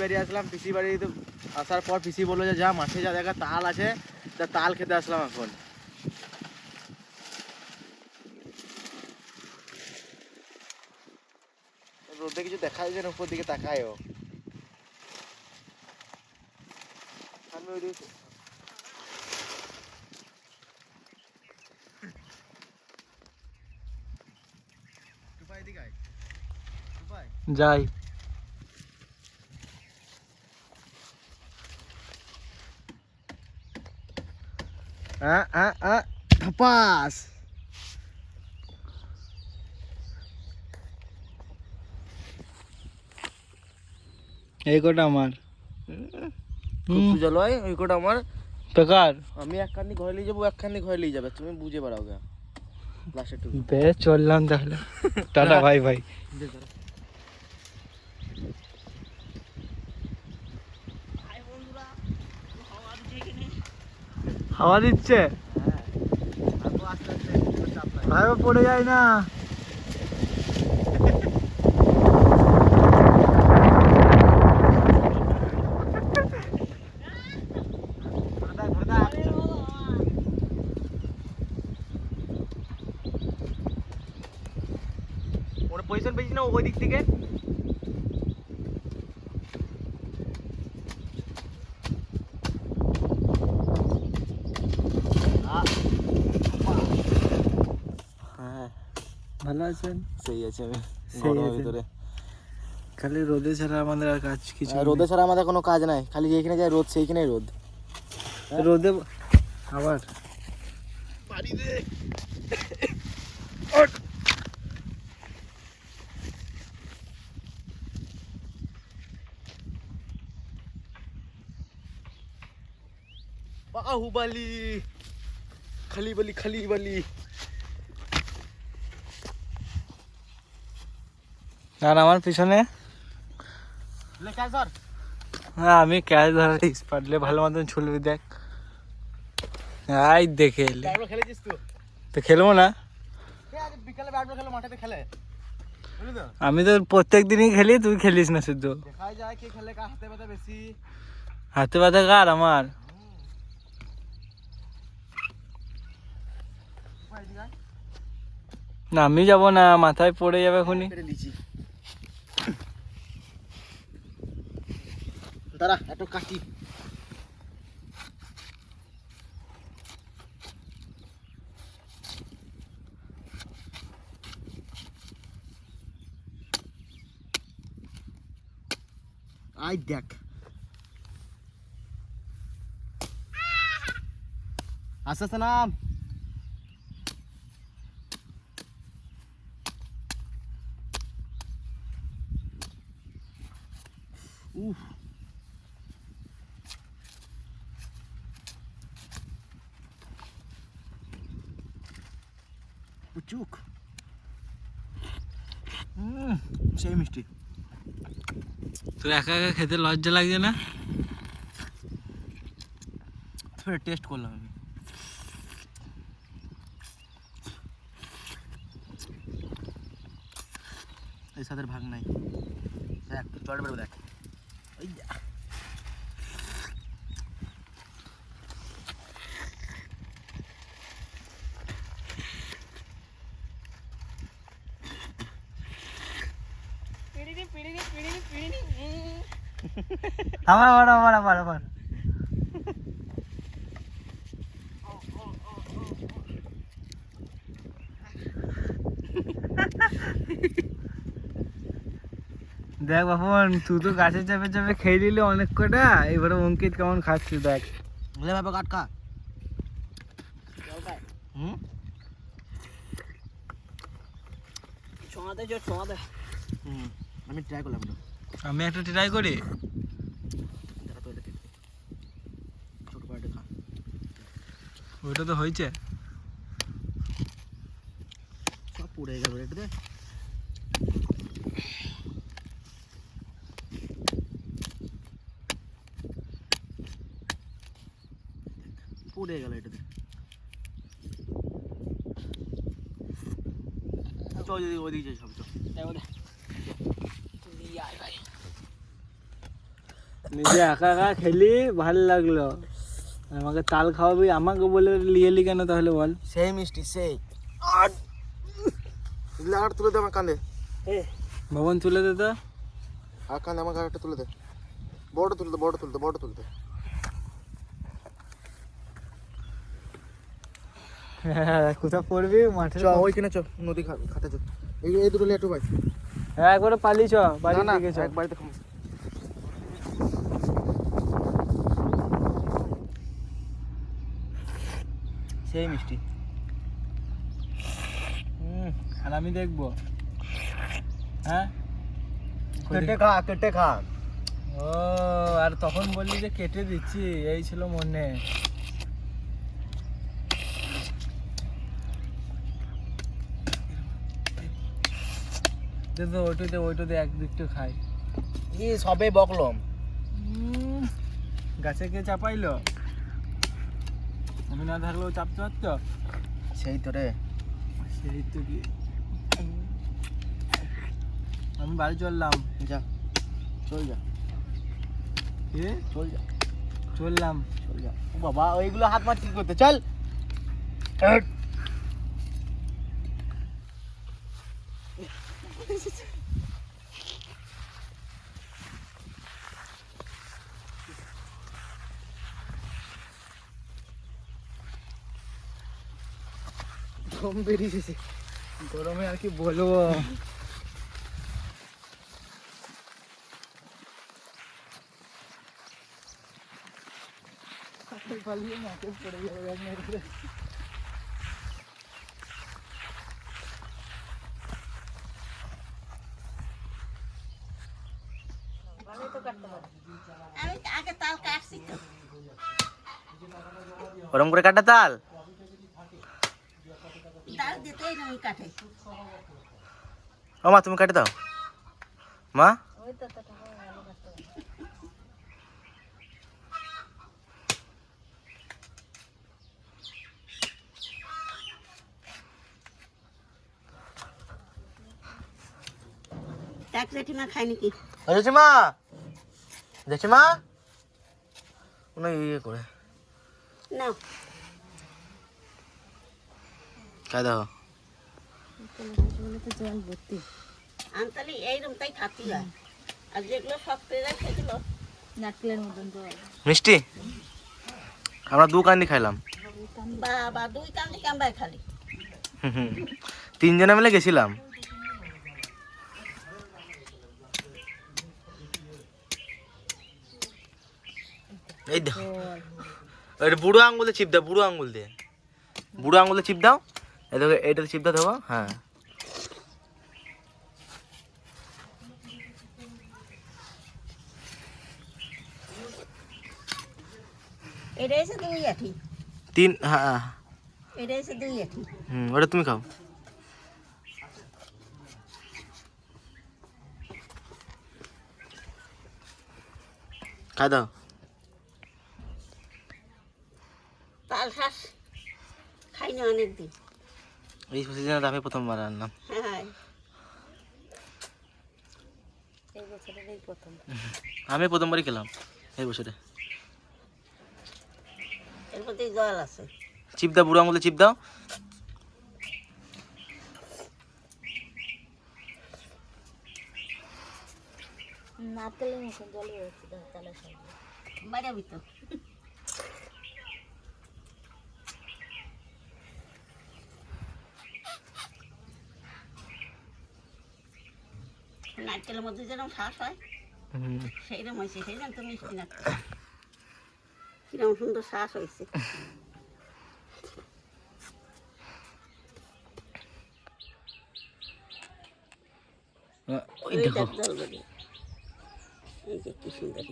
বাড়ি আসলাম পিসি বাড়িতে আসার পর পিসি বলল যে, যা, মাঠে যা, দেখা, তাল আছে, তা তাল খেতে আসলাম এখন। রোদে কিছু দেখা যায় উপর দিকে তাকায়। যাই। আ, আ, আ, ধপাস। এই কটা আমার। হয় ওই কোটা আমার। বেকার। আমি একখানি ঘরে নিয়ে যাব একখানি ঘরে নিয়ে যাবে তুমি বুঝে বেড়াও গা। চললাম তাহলে। টাটা ভাই ভাই হাওয়া দিচ্ছে? ভাই পড়ে যায় না। পজিশন পেয়েছি না ওই দিক থেকে হ্যাঁ ভালো আছেন? সেই আছে আমি। সেই গরমের আছে। ভিতরে। খালি রোদে ছাড়া আমাদের আর কাজ কিছু আর রোদে ছাড়া আমাদের কোনো কাজ নাই। খালি যেখানে যায় রোদ সেইখানেই রোদ। নেই। রোদে আবার? বাহুবালি। খালি বালি খালি বালি। আর আমার পিছনে? হ্যাঁ আমি ক্যাচ ধরার পারলে ভালো মতন ছুলবি দেখ। আই দেখে এলে। তো খেলব না? আমি তো প্রত্যেক দিনই খেলি তুই খেলিস না শুধু। হাতে ব্যথা কার আমার। না আমি যাব না মাথায় পড়ে যাবে এখনই পেরে লিচি দাঁড়া একটু কাটি। আই দেখ। আস্তে নাম উফ। হুম সেই মিষ্টি। তোর একা একা খেতে লজ্জা লাগছে না? ফের টেস্ট করলাম আমি। এই সাদের ভাগ নাই। দেখ চড় বেরো দেখ। ওই যা। আমার আমার আমার আমার দেখ বাপন তুই তো গাছে চাপে চাপে খেয়ে নিলি অনেক কটা। এবারে অঙ্কিত কেমন খাচ্ছিস দেখ। লে বাবা কাট কা হুম? ছোঁয়াতে হুম। আমি ট্রাই করলাম আমি একটা ট্রাই করি। ওইটা তো হয়েছে। সব পুড়ে গেল রে এটা দে পুড়ে গেল এটাতে চল যদি ওদিকে যাই সব চল দেখো দে দিয়ে আয় ভাই নিজে একা একা খেলি ভালো লাগল। আমাকে তাল খাওয়াবি আমাকে বলে লিয়ে এলি কেন তাহলে বল। সেই মিষ্টি সেই। লাগাটা তুলে দে আমার কাঁধে ভবন তুলে দে তো। আর কাঁধে আমার গাড়িটা তুলে দে। বড় তুলে দে বড় তুলে দে বড় তুলে দে। কোথা পড়বি? মাঠে চ ওইখানে চ নদী ঘাটে চ। এই দুটো লেটু ভাই হ্যাঁ একবারে পালি চ বাড়ি থেকে চ। এক বাড়িতে খাব। সেই মিষ্টি। হুম, আর আমি দেখব। হ্যাঁ? কেটে খা কেটে খা। ও আর তখন বললি যে কেটে দিচ্ছি এই ছিল মনে। দে তো ওইটাতে ওইটাতে এক দিকটা খাই। ই সবে বকলম। গাছে কে চাপাইলো? আমি না থাকলেও চাপতে পারতো সেই তো রে। সেই তো কি? আমি বাড়ি চললাম যা চল যা। এ চল যা। চললাম। চল যা। ও বাবা ওইগুলো হাত মার কি করতে? চল। ঘুম বেরিয়েছে গরমে আর কি বলব? আমি আগে তাল কাটছি তো। ওরম করে কাটা তাল? তাল দিতেই না আমি কাটে ও মা তুমি কাটে দাও। মা? এক জেঠিমা খাই নাকি দেখছি মা দেখছি মা কোনো ইয়ে করে। না খাই দাও। আনতালি এইরকম তাই খাতি হয়। আর যেগুলো সেগুলো নারকেলের মতন মিষ্টি? আমরা দু কান্দি খাইলাম। বাবা দুই কান্দি কামবাই খালি? হুম হুম। তিনজনে মিলে গেছিলাম। এই দেখো এটা বুড়ো আঙ্গুল চিপ দাও বুড়ো আঙ্গুল দিয়ে বুড়ো আঙ্গুল চিপ দাও। এই দেখো এইটাতে চিপ দেবো হ্যাঁ। এটা এসে দুই আঠি। তিন হ্যাঁ। এটা এসে দুই আঠি। হুম ওটা তুমি খাও। খাই দাও। তাল শ্বাস খাইনি অনেক দিন এই সিজনে আমি প্রথমবার আনলাম। হ্যাঁ। আমি প্রথমবারই খেলাম এই বছরে। এর মধ্যে জল আছে। চিপ দাও বুড়ো আঙুলে চিপ দাও। নারকেলের মতন জলে হচ্ছে তালের সঙ্গে বাড়াবি তো মধ্যে যেরকম শ্বাস হয়। সেইরকম হয়েছে সেই জন্য তো মিষ্টি না। কীরকম সুন্দর শ্বাস হয়েছে। এই যে কি সুন্দর।